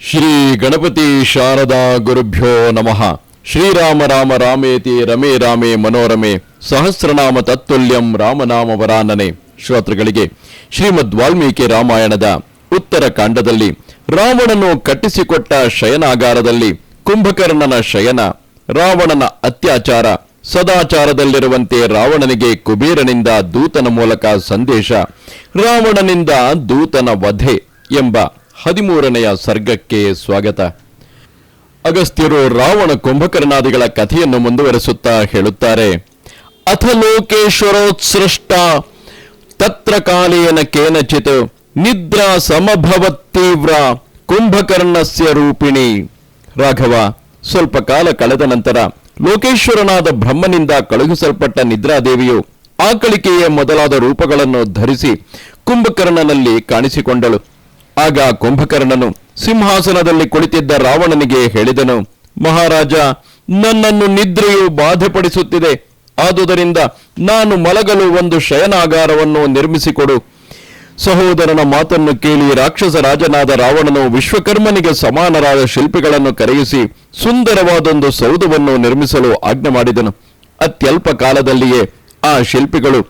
ಶ್ರೀ ಗಣಪತಿ ಶಾರದಾ ಗುರುಭ್ಯೋ ನಮಃ. ಶ್ರೀರಾಮ ರಾಮ ರಾಮೇತಿ ರಮೇ ರಾಮೇ ಮನೋರಮೆ ಸಹಸ್ರನಾಮ ತತ್ತುಲ್ಯಂ ರಾಮನಾಮ ವರಾನನೆ ಶ್ರೋತೃಗಳಿಗೆ, ಶ್ರೀಮದ್ ವಾಲ್ಮೀಕಿ ರಾಮಾಯಣದ ಉತ್ತರ ಕಾಂಡದಲ್ಲಿ ರಾವಣನು ಕಟ್ಟಿಸಿಕೊಟ್ಟ ಶಯನಾಗಾರದಲ್ಲಿ ಕುಂಭಕರ್ಣನ ಶಯನ, ರಾವಣನ ಅತ್ಯಾಚಾರ, ಸದಾಚಾರದಲ್ಲಿರುವಂತೆ ರಾವಣನಿಗೆ ಕುಬೇರನಿಂದ ದೂತನ ಮೂಲಕ ಸಂದೇಶ, ರಾವಣನಿಂದ ದೂತನ ವಧೆ ಎಂಬ ಹದಿಮೂರನೆಯ ಸರ್ಗಕ್ಕೆ ಸ್ವಾಗತ. ಅಗಸ್ತ್ಯರು ರಾವಣ ಕುಂಭಕರ್ಣಾದಿಗಳ ಕಥೆಯನ್ನು ಮುಂದುವರೆಸುತ್ತಾ ಹೇಳುತ್ತಾರೆ. ಅಥ ಲೋಕೇಶ್ವರೋತ್ಸೃಷ್ಟ ತತ್ರ ಕಾಲೇನ ಕೇನಚಿತ್, ನಿದ್ರಾ ಸಮಭವತ್ತೀವ್ರ ಕುಂಭಕರ್ಣಸ್ಯ ರೂಪಿಣಿ. ರಾಘವ, ಸ್ವಲ್ಪ ಕಾಲ ಕಳೆದ ನಂತರ ಲೋಕೇಶ್ವರನಾದ ಬ್ರಹ್ಮನಿಂದ ಕಳುಹಿಸಲ್ಪಟ್ಟ ನಿದ್ರಾದೇವಿಯು ಆಕಳಿಕೆಯ ಮೊದಲಾದ ರೂಪಗಳನ್ನು ಧರಿಸಿ ಕುಂಭಕರ್ಣನಲ್ಲಿ ಕಾಣಿಸಿಕೊಂಡಳು. ಆಗ ಕುಂಭಕರ್ಣನು ಸಿಂಹಾಸನದಲ್ಲಿ ಕುಳಿತಿದ್ದ ರಾವಣನಿಗೆ ಹೇಳಿದನು, ಮಹಾರಾಜ, ನನ್ನನ್ನು ನಿದ್ರೆಯು ಬಾಧೆಪಡಿಸುತ್ತಿದೆ. ಆದುದರಿಂದ ನಾನು ಮಲಗಲು ಒಂದು ಶಯನಾಗಾರವನ್ನು ನಿರ್ಮಿಸಿಕೊಡು. ಸಹೋದರನ ಮಾತನ್ನು ಕೇಳಿ ರಾಕ್ಷಸ ರಾಜನಾದ ರಾವಣನು ವಿಶ್ವಕರ್ಮನಿಗೆ ಸಮಾನರಾದ ಶಿಲ್ಪಿಗಳನ್ನು ಕರೆಯಿಸಿ ಸುಂದರವಾದೊಂದು ಸೌಧವನ್ನು ನಿರ್ಮಿಸಲು ಆಜ್ಞೆ ಮಾಡಿದನು. ಅತ್ಯಲ್ಪ ಕಾಲದಲ್ಲಿಯೇ ಆ ಶಿಲ್ಪಿಗಳು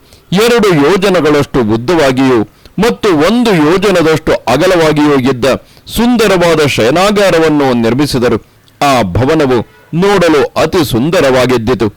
ಎರಡು ಯೋಜನಗಳಷ್ಟು ಉದ್ದವಾಗಿಯೂ ಮತ್ತು ಒಂದು ಯೋಜನದಷ್ಟು ಅಗಲವಾಗಿಯೂ ಇದ್ದ ಸುಂದರವಾದ ಶಯನಾಗಾರವನ್ನು ನಿರ್ಮಿಸಿದರು. ಆ ಭವನವು ನೋಡಲು ಅತಿ ಸುಂದರವಾಗಿದ್ದಿತು.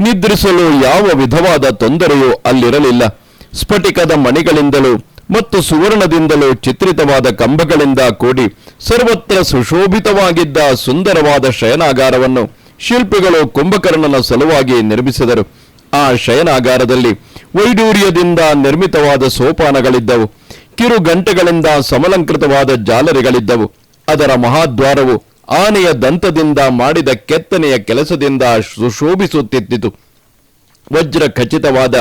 ನಿದ್ರಿಸಲು ಯಾವ ವಿಧವಾದ ತೊಂದರೆಯೂ ಅಲ್ಲಿರಲಿಲ್ಲ. ಸ್ಫಟಿಕದ ಮಣಿಗಳಿಂದಲೂ ಮತ್ತು ಸುವರ್ಣದಿಂದಲೂ ಚಿತ್ರಿತವಾದ ಕಂಬಗಳಿಂದ ಕೂಡಿ ಸರ್ವತ್ರ ಸುಶೋಭಿತವಾಗಿದ್ದ ಸುಂದರವಾದ ಶಯನಾಗಾರವನ್ನು ಶಿಲ್ಪಿಗಳು ಕುಂಭಕರ್ಣನ ಸಲುವಾಗಿ ನಿರ್ಮಿಸಿದರು. ಆ ಶಯನಾಗಾರದಲ್ಲಿ ವೈಡೂರ್ಯದಿಂದ ನಿರ್ಮಿತವಾದ ಸೋಪಾನಗಳಿದ್ದವು. ಕಿರು ಗಂಟೆಗಳಿಂದ ಸಮಲಂಕೃತವಾದ ಜಾಲರಿಗಳಿದ್ದವು. ಅದರ ಮಹಾದ್ವಾರವು ಆನೆಯ ದಂತದಿಂದ ಮಾಡಿದ ಕೆತ್ತನೆಯ ಕೆಲಸದಿಂದ ಸುಶೋಭಿಸುತ್ತಿದ್ದಿತು. ವಜ್ರ ಖಚಿತವಾದ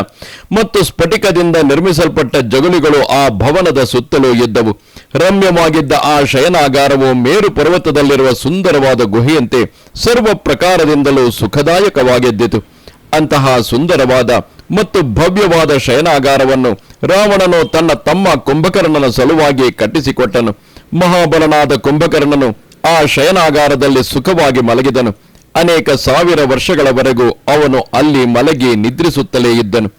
ಮತ್ತು ಸ್ಫಟಿಕದಿಂದ ನಿರ್ಮಿಸಲ್ಪಟ್ಟ ಜಗುಲಿಗಳು ಆ ಭವನದ ಸುತ್ತಲೂ ಇದ್ದವು. ರಮ್ಯವಾಗಿದ್ದ ಆ ಶಯನಾಗಾರವು ಮೇರು ಪರ್ವತದಲ್ಲಿರುವ ಸುಂದರವಾದ ಗುಹೆಯಂತೆ ಸರ್ವ ಪ್ರಕಾರದಿಂದಲೂ ಸುಖದಾಯಕವಾಗಿದ್ದಿತು. ಅಂತಹ ಸುಂದರವಾದ ಮತ್ತು ಭವ್ಯವಾದ ಶಯನಾಗಾರವನ್ನು ರಾವಣನು ತನ್ನ ತಮ್ಮ ಕುಂಭಕರ್ಣನ ಸಲುವಾಗಿ ಕಟ್ಟಿಸಿಕೊಟ್ಟನು. ಮಹಾಬಲನಾದ ಕುಂಭಕರ್ಣನು ಆ ಶಯನಾಗಾರದಲ್ಲಿ ಸುಖವಾಗಿ ಮಲಗಿದನು. ಅನೇಕ ಸಾವಿರ ವರ್ಷಗಳವರೆಗೂ ಅವನು ಅಲ್ಲಿ ಮಲಗಿ ನಿದ್ರಿಸುತ್ತಲೇ ಇದ್ದನು.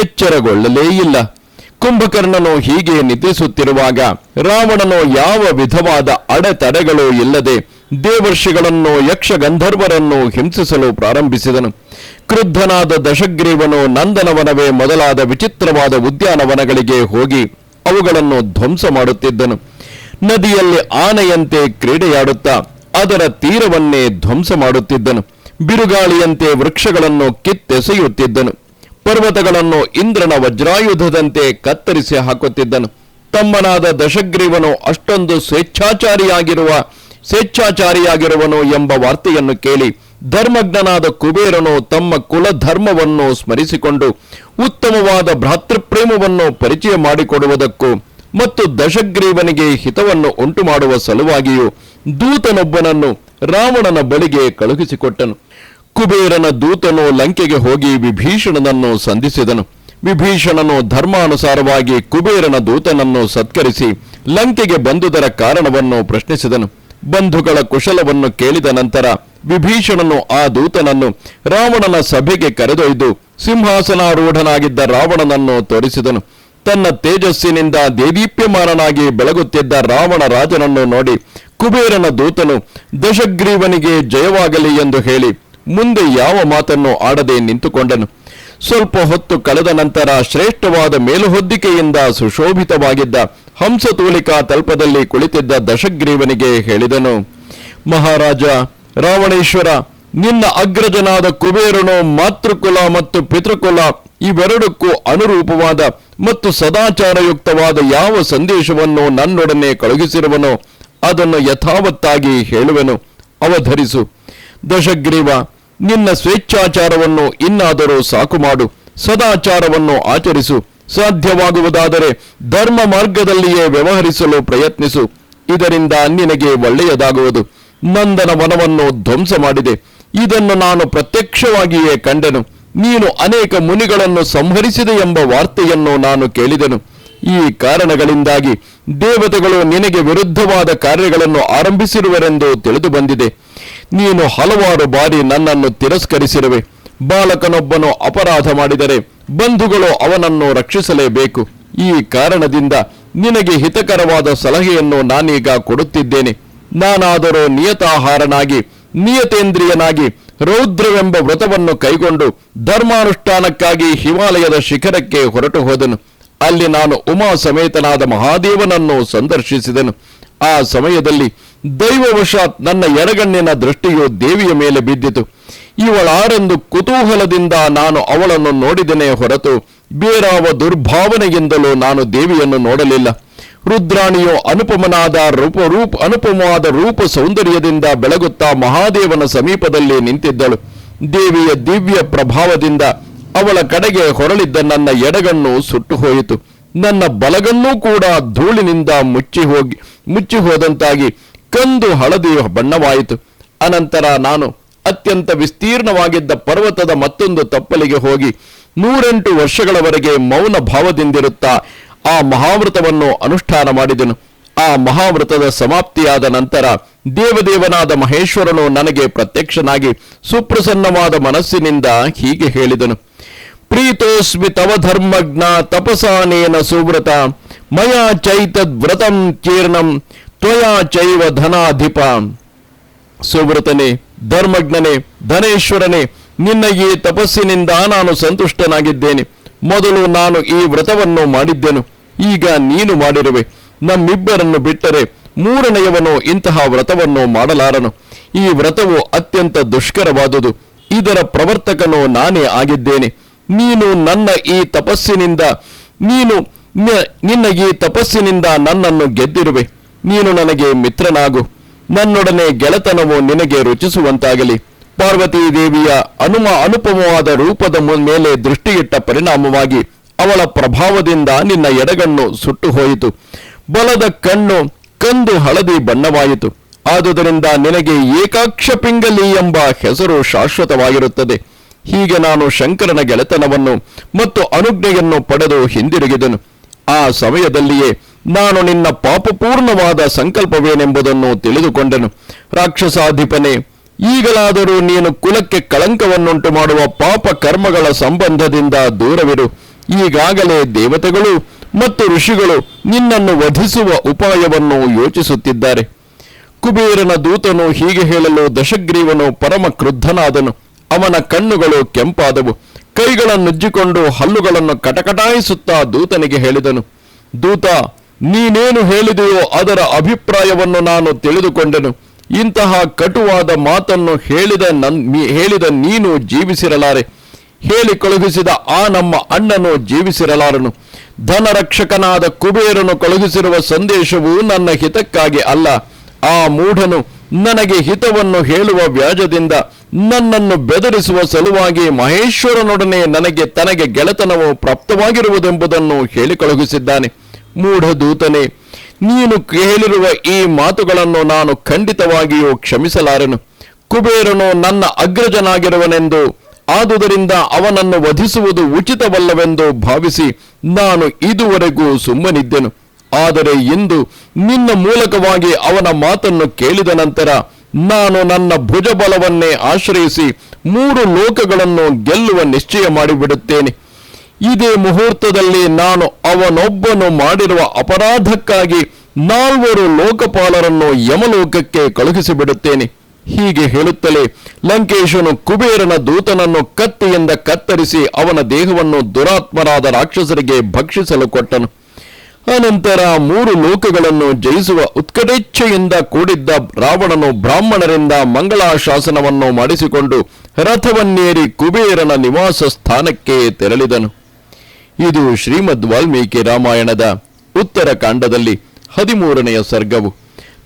ಎಚ್ಚರಗೊಳ್ಳಲೇ ಇಲ್ಲ. ಕುಂಭಕರ್ಣನು ಹೀಗೆ ನಿದ್ರಿಸುತ್ತಿರುವಾಗ ರಾವಣನು ಯಾವ ವಿಧವಾದ ಅಡೆತಡೆಗಳು ಇಲ್ಲದೆ ದೇವರ್ಷಿಗಳನ್ನು ಯಕ್ಷಗಂಧರ್ವರನ್ನು ಹಿಂಸಿಸಲು ಪ್ರಾರಂಭಿಸಿದನು. ಕ್ರುದ್ಧನಾದ ದಶಗ್ರೀವನು ನಂದನವನವೇ ಮೊದಲಾದ ವಿಚಿತ್ರವಾದ ಉದ್ಯಾನವನಗಳಿಗೆ ಹೋಗಿ ಅವುಗಳನ್ನು ಧ್ವಂಸ ಮಾಡುತ್ತಿದ್ದನು. ನದಿಯಲ್ಲಿ ಆನೆಯಂತೆ ಕ್ರೀಡೆಯಾಡುತ್ತಾ ಅದರ ತೀರವನ್ನೇ ಧ್ವಂಸ ಮಾಡುತ್ತಿದ್ದನು. ಬಿರುಗಾಳಿಯಂತೆ ವೃಕ್ಷಗಳನ್ನು ಕಿತ್ತೆಸೆಯುತ್ತಿದ್ದನು. ಪರ್ವತಗಳನ್ನು ಇಂದ್ರನ ವಜ್ರಾಯುಧದಂತೆ ಕತ್ತರಿಸಿ ಹಾಕುತ್ತಿದ್ದನು. ತಮ್ಮನಾದ ದಶಗ್ರೀವನು ಅಷ್ಟೊಂದು ಸ್ವೇಚ್ಛಾಚಾರಿಯಾಗಿರುವ ಸ್ವೇಚ್ಛಾಚಾರಿಯಾಗಿರುವನು ಎಂಬ ವಾರ್ತೆಯನ್ನು ಕೇಳಿ ಧರ್ಮಜ್ಞನಾದ ಕುಬೇರನು ತಮ್ಮ ಕುಲಧರ್ಮವನ್ನು ಸ್ಮರಿಸಿಕೊಂಡು ಉತ್ತಮವಾದ ಭ್ರಾತೃಪ್ರೇಮವನ್ನು ಪರಿಚಯ ಮಾಡಿಕೊಡುವುದಕ್ಕೂ ಮತ್ತು ದಶಗ್ರೀವನಿಗೆ ಹಿತವನ್ನು ಉಂಟು ಮಾಡುವ ಸಲುವಾಗಿಯೂ ದೂತನೊಬ್ಬನನ್ನು ರಾವಣನ ಬಳಿಗೆ ಕಳುಹಿಸಿಕೊಟ್ಟನು. ಕುಬೇರನ ದೂತನು ಲಂಕೆಗೆ ಹೋಗಿ ವಿಭೀಷಣನನ್ನು ಸಂಧಿಸಿದನು. ವಿಭೀಷಣನು ಧರ್ಮಾನುಸಾರವಾಗಿ ಕುಬೇರನ ದೂತನನ್ನು ಸತ್ಕರಿಸಿ ಲಂಕೆಗೆ ಬಂದುದರ ಕಾರಣವನ್ನು ಪ್ರಶ್ನಿಸಿದನು. ಬಂಧುಗಳ ಕುಶಲವನ್ನು ಕೇಳಿದ ನಂತರ ವಿಭೀಷಣನು ಆ ದೂತನನ್ನು ರಾವಣನ ಸಭೆಗೆ ಕರೆದೊಯ್ದು ಸಿಂಹಾಸನಾರೂಢನಾಗಿದ್ದ ರಾವಣನನ್ನು ತೋರಿಸಿದನು. ತನ್ನ ತೇಜಸ್ಸಿನಿಂದ ದೇದೀಪ್ಯಮಾನನಾಗಿ ಬೆಳಗುತ್ತಿದ್ದ ರಾವಣ ರಾಜನನ್ನು ನೋಡಿ ಕುಬೇರನ ದೂತನು, ದಶಗ್ರೀವನಿಗೆ ಜಯವಾಗಲಿ ಎಂದು ಹೇಳಿ ಮುಂದೆ ಯಾವ ಮಾತನ್ನು ಆಡದೆ ನಿಂತುಕೊಂಡನು. ಸ್ವಲ್ಪ ಹೊತ್ತು ಕಳೆದ ನಂತರ ಶ್ರೇಷ್ಠವಾದ ಮೇಲುಹೊದ್ದಿಕೆಯಿಂದ ಸುಶೋಭಿತವಾಗಿದ್ದ ಹಂಸತೂಲಿಕಾ ತಲ್ಪದಲ್ಲಿ ಕುಳಿತಿದ್ದ ದಶಗ್ರೀವನಿಗೆ ಹೇಳಿದನು, ಮಹಾರಾಜ, ರಾವಣೇಶ್ವರ, ನಿನ್ನ ಅಗ್ರಜನಾದ ಕುಬೇರನು ಮಾತೃಕುಲ ಮತ್ತು ಪಿತೃಕುಲ ಇವೆರಡಕ್ಕೂ ಅನುರೂಪವಾದ ಮತ್ತು ಸದಾಚಾರಯುಕ್ತವಾದ ಯಾವ ಸಂದೇಶವನ್ನು ನನ್ನೊಡನೆ ಕಳುಹಿಸಿರುವನೋ ಅದನ್ನು ಯಥಾವತ್ತಾಗಿ ಹೇಳುವೆನು. ಅವಧರಿಸು. ದಶಗ್ರೀವ, ನಿನ್ನ ಸ್ವೇಚ್ಛಾಚಾರವನ್ನು ಇನ್ನಾದರೂ ಸಾಕು ಮಾಡು. ಸದಾಚಾರವನ್ನು ಆಚರಿಸು. ಸಾಧ್ಯವಾಗುವುದಾದರೆ ಧರ್ಮ ಮಾರ್ಗದಲ್ಲಿಯೇ ವ್ಯವಹರಿಸಲು ಪ್ರಯತ್ನಿಸು. ಇದರಿಂದ ನಿನಗೆ ಒಳ್ಳೆಯದಾಗುವುದು. ನಂದನ ವನವನ್ನು ಧ್ವಂಸ ಮಾಡಿದೆ. ಇದನ್ನು ನಾನು ಪ್ರತ್ಯಕ್ಷವಾಗಿಯೇ ಕಂಡೆನು. ನೀನು ಅನೇಕ ಮುನಿಗಳನ್ನು ಸಂಹರಿಸಿದೆ ಎಂಬ ವಾರ್ತೆಯನ್ನು ನಾನು ಕೇಳಿದೆನು. ಈ ಕಾರಣಗಳಿಂದಾಗಿ ದೇವತೆಗಳು ನಿನಗೆ ವಿರುದ್ಧವಾದ ಕಾರ್ಯಗಳನ್ನು ಆರಂಭಿಸಿರುವರೆಂದು ತಿಳಿದು ಬಂದಿದೆ ನೀನು ಹಲವಾರು ಬಾರಿ ನನ್ನನ್ನು ತಿರಸ್ಕರಿಸಿರುವೆ. ಬಾಲಕನೊಬ್ಬನು ಅಪರಾಧ ಮಾಡಿದರೆ ಬಂಧುಗಳು ಅವನನ್ನು ರಕ್ಷಿಸಲೇಬೇಕು. ಈ ಕಾರಣದಿಂದ ನಿನಗೆ ಹಿತಕರವಾದ ಸಲಹೆಯನ್ನು ನಾನೀಗ ಕೊಡುತ್ತಿದ್ದೇನೆ. ನಾನಾದರೂ ನಿಯತಾಹಾರನಾಗಿ, ನಿಯತೇಂದ್ರಿಯನಾಗಿ, ರೌದ್ರವೆಂಬ ವ್ರತವನ್ನು ಕೈಗೊಂಡು ಧರ್ಮಾನುಷ್ಠಾನಕ್ಕಾಗಿ ಹಿಮಾಲಯದ ಶಿಖರಕ್ಕೆ ಹೊರಟು ಹೋದನು. ಅಲ್ಲಿ ನಾನು ಉಮಾ ಸಮೇತನಾದ ಮಹಾದೇವನನ್ನು ಸಂದರ್ಶಿಸಿದನು. ಆ ಸಮಯದಲ್ಲಿ ದೈವವಶಾತ್ ನನ್ನ ಎಡಗಣ್ಣಿನ ದೃಷ್ಟಿಯು ದೇವಿಯ ಮೇಲೆ ಬಿದ್ದಿತು. ಇವಳಾರೆಂದು ಕುತೂಹಲದಿಂದ ನಾನು ಅವಳನ್ನು ನೋಡಿದನೇ ಹೊರತು ಬೇರಾವ ದುರ್ಭಾವನೆಯಿಂದಲೂ ನಾನು ದೇವಿಯನ್ನು ನೋಡಲಿಲ್ಲ. ರುದ್ರಾಣಿಯು ಅನುಪಮನಾದ ರೂಪ ರೂಪ ಅನುಪಮವಾದ ರೂಪ ಸೌಂದರ್ಯದಿಂದ ಬೆಳಗುತ್ತಾ ಮಹಾದೇವನ ಸಮೀಪದಲ್ಲಿ ನಿಂತಿದ್ದಳು. ದೇವಿಯ ದಿವ್ಯ ಪ್ರಭಾವದಿಂದ ಅವಳ ಕಡೆಗೆ ಹೊರಳಿದ್ದ ನನ್ನ ಎಡಗಣ್ಣು ಸುಟ್ಟು ಹೋಯಿತು ನನ್ನ ಬಲಗನ್ನೂ ಕೂಡ ಧೂಳಿನಿಂದ ಮುಚ್ಚಿ ಹೋಗಿ ಮುಚ್ಚಿ ಹೋದಂತಾಗಿ ಕಂದು ಹಳದಿ ಬಣ್ಣವಾಯಿತು. ಅನಂತರ ನಾನು ಅತ್ಯಂತ ವಿಸ್ತೀರ್ಣವಾಗಿದ್ದ ಪರ್ವತದ ಮತ್ತೊಂದು ತಪ್ಪಲಿಗೆ ಹೋಗಿ ನೂರೆಂಟು ವರ್ಷಗಳವರೆಗೆ ಮೌನ ಭಾವದಿಂದಿರುತ್ತಾ ಆ ಮಹಾವ್ರತವನ್ನು ಅನುಷ್ಠಾನ ಮಾಡಿದೆನು. ಆ ಮಹಾವ್ರತದ ಸಮಾಪ್ತಿಯಾದ ನಂತರ ದೇವದೇವನಾದ ಮಹೇಶ್ವರನು ನನಗೆ ಪ್ರತ್ಯಕ್ಷನಾಗಿ ಸುಪ್ರಸನ್ನವಾದ ಮನಸ್ಸಿನಿಂದ ಹೀಗೆ ಹೇಳಿದನು. ಪ್ರೀತೋಸ್ಮಿ ತವ ಧರ್ಮಜ್ಞ ತಪಸಾನೇನ ಸುವ್ರತ, ಮಯ ಚೈತದ್ ವ್ರತಂ ಕೀರ್ಣಂ ತ್ವಯಾ ಚೈವ ಧನಾಧಿಪ. ಸುವ್ರತನೇ, ಧರ್ಮಜ್ಞನೇ, ಧನೇಶ್ವರನೇ ನಿನ್ನ ಈ ತಪಸ್ಸಿನಿಂದ ನಾನು ಸಂತುಷ್ಟನಾಗಿದ್ದೇನೆ. ಮೊದಲು ನಾನು ಈ ವ್ರತವನ್ನು ಮಾಡಿದ್ದೆನು, ಈಗ ನೀನು ಮಾಡಿರುವೆ. ನಮ್ಮಿಬ್ಬರನ್ನು ಬಿಟ್ಟರೆ ಮೂರನೆಯವನು ಇಂತಹ ವ್ರತವನ್ನು ಮಾಡಲಾರನು. ಈ ವ್ರತವು ಅತ್ಯಂತ ದುಷ್ಕರವಾದುದು. ಇದರ ಪ್ರವರ್ತಕನು ನಾನೇ ಆಗಿದ್ದೇನೆ. ನೀನು ನನ್ನ ಈ ತಪಸ್ಸಿನಿಂದ, ನೀನು ನಿನ್ನ ಈ ತಪಸ್ಸಿನಿಂದ ನನ್ನನ್ನು ಗೆದ್ದಿರುವೆ. ನೀನು ನನಗೆ ಮಿತ್ರನಾಗು. ನನ್ನೊಡನೆ ಗೆಳೆತನವು ನಿನಗೆ ರುಚಿಸುವಂತಾಗಲಿ. ಪಾರ್ವತೀ ದೇವಿಯ ಅನುಮ ಅನುಪಮವಾದ ರೂಪದ ಮೇಲೆ ದೃಷ್ಟಿಯಿಟ್ಟ ಪರಿಣಾಮವಾಗಿ ಅವಳ ಪ್ರಭಾವದಿಂದ ನಿನ್ನ ಎಡಗಣ್ಣು ಸುಟ್ಟು ಹೋಯಿತು ಬಲದ ಕಣ್ಣು ಕಂದು ಹಳದಿ ಬಣ್ಣವಾಯಿತು. ಆದುದರಿಂದ ನಿನಗೆ ಏಕಾಕ್ಷ ಪಿಂಗಲಿ ಎಂಬ ಹೆಸರು ಶಾಶ್ವತವಾಗಿರುತ್ತದೆ. ಹೀಗೆ ನಾನು ಶಂಕರನ ಗೆಳೆತನವನ್ನು ಮತ್ತು ಅನುಜ್ಞೆಯನ್ನು ಪಡೆದು ಹಿಂದಿರುಗಿದನು. ಆ ಸಮಯದಲ್ಲಿಯೇ ನಾನು ನಿನ್ನ ಪಾಪಪೂರ್ಣವಾದ ಸಂಕಲ್ಪವೇನೆಂಬುದನ್ನು ತಿಳಿದುಕೊಂಡನು. ರಾಕ್ಷಸಾಧಿಪನೆ, ಈಗಲಾದರೂ ನೀನು ಕುಲಕ್ಕೆ ಕಳಂಕವನ್ನುಂಟು ಮಾಡುವ ಪಾಪ ಕರ್ಮಗಳ ಸಂಬಂಧದಿಂದ ದೂರವಿರು. ಈಗಾಗಲೇ ದೇವತೆಗಳು ಮತ್ತು ಋಷಿಗಳು ನಿನ್ನನ್ನು ವಧಿಸುವ ಉಪಾಯವನ್ನು ಯೋಚಿಸುತ್ತಿದ್ದಾರೆ. ಕುಬೇರನ ದೂತನು ಹೀಗೆ ಹೇಳಲು ದಶಗ್ರೀವನು ಪರಮ ಕ್ರುದ್ಧನಾದನು ಅವನ ಕಣ್ಣುಗಳು ಕೆಂಪಾದವು. ಕೈಗಳನ್ನುಜ್ಜಿಕೊಂಡು ಹಲ್ಲುಗಳನ್ನು ಕಟಕಟಾಯಿಸುತ್ತಾ ದೂತನಿಗೆ ಹೇಳಿದನು. ದೂತ ನೀನೇನು ಹೇಳಿದೆಯೋ ಅದರ ಅಭಿಪ್ರಾಯವನ್ನು ನಾನು ತಿಳಿದುಕೊಂಡೆನು. ಇಂತಹ ಕಟುವಾದ ಮಾತನ್ನು ಹೇಳಿದ ನನ್ ಹೇಳಿದ ನೀನು ಜೀವಿಸಿರಲಾರೆ. ಹೇಳಿ ಕಳುಹಿಸಿದ ಆ ನಮ್ಮ ಅಣ್ಣನು ಜೀವಿಸಿರಲಾರನು. ಧನರಕ್ಷಕನಾದ ಕುಬೇರನು ಕಳುಹಿಸಿರುವ ಸಂದೇಶವು ನನ್ನ ಹಿತಕ್ಕಾಗಿ ಅಲ್ಲ. ಆ ಮೂಢನು ನನಗೆ ಹಿತವನ್ನು ಹೇಳುವ ವ್ಯಾಜದಿಂದ ನನ್ನನ್ನು ಬೆದರಿಸುವ ಸಲುವಾಗಿ ಮಹೇಶ್ವರನೊಡನೆ ನನಗೆ ತನಗೆ ಗೆಳೆತನವು ಪ್ರಾಪ್ತವಾಗಿರುವುದೆಂಬುದನ್ನು ಹೇಳಿ ಕಳುಹಿಸಿದ್ದಾನೆ. ಮೂಢ ದೂತನೇ ನೀನು ಹೇಳಿರುವ ಈ ಮಾತುಗಳನ್ನು ನಾನು ಖಂಡಿತವಾಗಿಯೂ ಕ್ಷಮಿಸಲಾರೆನು. ಕುಬೇರನು ನನ್ನ ಅಗ್ರಜನಾಗಿರುವನೆಂದು, ಆದುದರಿಂದ ಅವನನ್ನು ವಧಿಸುವುದು ಉಚಿತವಲ್ಲವೆಂದು ಭಾವಿಸಿ ನಾನು ಇದುವರೆಗೂ ಸುಮ್ಮನಿದ್ದೆನು. ಆದರೆ ಇಂದು ನಿನ್ನ ಮೂಲಕವಾಗಿ ಅವನ ಮಾತನ್ನು ಕೇಳಿದ ನಂತರ ನಾನು ನನ್ನ ಭುಜಬಲವನ್ನೇ ಆಶ್ರಯಿಸಿ ಮೂರು ಲೋಕಗಳನ್ನು ಗೆಲ್ಲುವ ನಿಶ್ಚಯ ಮಾಡಿಬಿಡುತ್ತೇನೆ. ಇದೇ ಮುಹೂರ್ತದಲ್ಲಿ ನಾನು ಅವನೊಬ್ಬನು ಮಾಡಿರುವ ಅಪರಾಧಕ್ಕಾಗಿ ನಾಲ್ವರು ಲೋಕಪಾಲರನ್ನು ಯಮಲೋಕಕ್ಕೆ ಕಳುಹಿಸಿಬಿಡುತ್ತೇನೆ. ಹೀಗೆ ಹೇಳುತ್ತಲೇ ಲಂಕೇಶನು ಕುಬೇರನ ದೂತನನ್ನು ಕತ್ತಿಯಿಂದ ಕತ್ತರಿಸಿ ಅವನ ದೇಹವನ್ನು ದುರಾತ್ಮರಾದ ರಾಕ್ಷಸರಿಗೆ ಭಕ್ಷಿಸಲು ಕೊಟ್ಟನು. ಅನಂತರ ಮೂರು ಲೋಕಗಳನ್ನು ಜಯಿಸುವ ಉತ್ಕಟೇಚ್ಛೆಯಿಂದ ಕೂಡಿದ್ದ ರಾವಣನು ಬ್ರಾಹ್ಮಣರಿಂದ ಮಂಗಳಾಶಾಸನವನ್ನು ಮಾಡಿಸಿಕೊಂಡು ರಥವನ್ನೇರಿ ಕುಬೇರನ ನಿವಾಸ ಸ್ಥಾನಕ್ಕೆ ತೆರಳಿದನು. ಇದು ಶ್ರೀಮದ್ ವಾಲ್ಮೀಕಿ ರಾಮಾಯಣದ ಉತ್ತರ ಕಾಂಡದಲ್ಲಿ ಹದಿಮೂರನೆಯ ಸರ್ಗವು.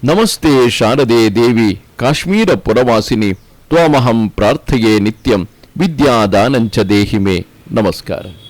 ನಮಸ್ತೆ ಶಾರದೆ ದೇವಿ, ಕಾಶ್ಮೀರ ಪುರವಾಸಿನಿ, ತ್ವಾಮಹಂ ಪ್ರಾರ್ಥೆಯೇ ನಿತ್ಯಂ, ವಿದ್ಯಾದಾನಂಚ ದೇಹಿಮೆ. ನಮಸ್ಕಾರ.